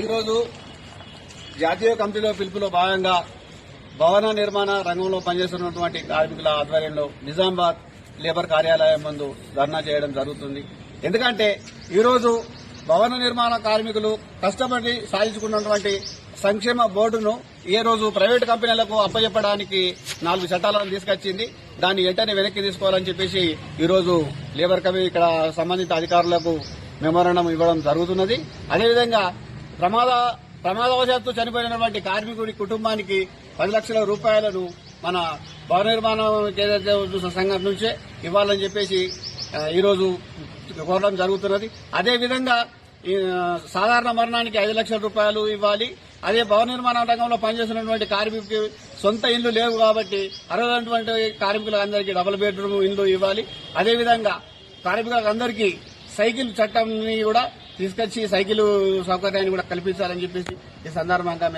ఈరోజు జాతీయ కమిటీలో పిలుపులో భాగంగా భవన నిర్మాణ రంగంలో పనిచేస్తున్నటువంటి కార్మికుల ఆధ్వర్యంలో నిజామాబాద్ లేబర్ కార్యాలయం ముందు ధర్నా చేయడం జరుగుతుంది. ఎందుకంటే ఈరోజు భవన నిర్మాణ కార్మికులు కష్టపడి సాధించుకున్నటువంటి సంక్షేమ బోర్డును ఏ రోజు ప్రైవేటు కంపెనీలకు అప్పచెప్పడానికి నాలుగు చట్టాలను తీసుకొచ్చింది. దాన్ని వెంటనే వెనక్కి తీసుకోవాలని చెప్పేసి ఈరోజు లేబర్ కమిటీ ఇక్కడ సంబంధిత అధికారులకు మెమోరాండం ఇవ్వడం జరుగుతున్నది. అదేవిధంగా ప్రమాద ప్రమాదవశాత్తు చనిపోయినటువంటి కార్మికుడి కుటుంబానికి పది లక్షల రూపాయలను మన భవన నిర్మాణం ఏదైతే సంఘం నుంచే ఇవ్వాలని చెప్పేసి ఈరోజు కోరడం జరుగుతున్నది. అదేవిధంగా సాధారణ మరణానికి ఐదు లక్షల రూపాయలు ఇవ్వాలి. అదే భవన నిర్మాణ రంగంలో పనిచేస్తున్నటువంటి కార్మికుడికి సొంత ఇల్లు లేవు కాబట్టి అర్హులైనటువంటి కార్మికులందరికీ డబుల్ బెడ్రూమ్ ఇల్లు ఇవ్వాలి. అదేవిధంగా కార్మికులందరికీ సైకిల్ చట్టంని కూడా తీసుకొచ్చి సైకిల్ సౌకర్యాన్ని కూడా కల్పించాలని చెప్పేసి ఈ సందర్భంగా మేము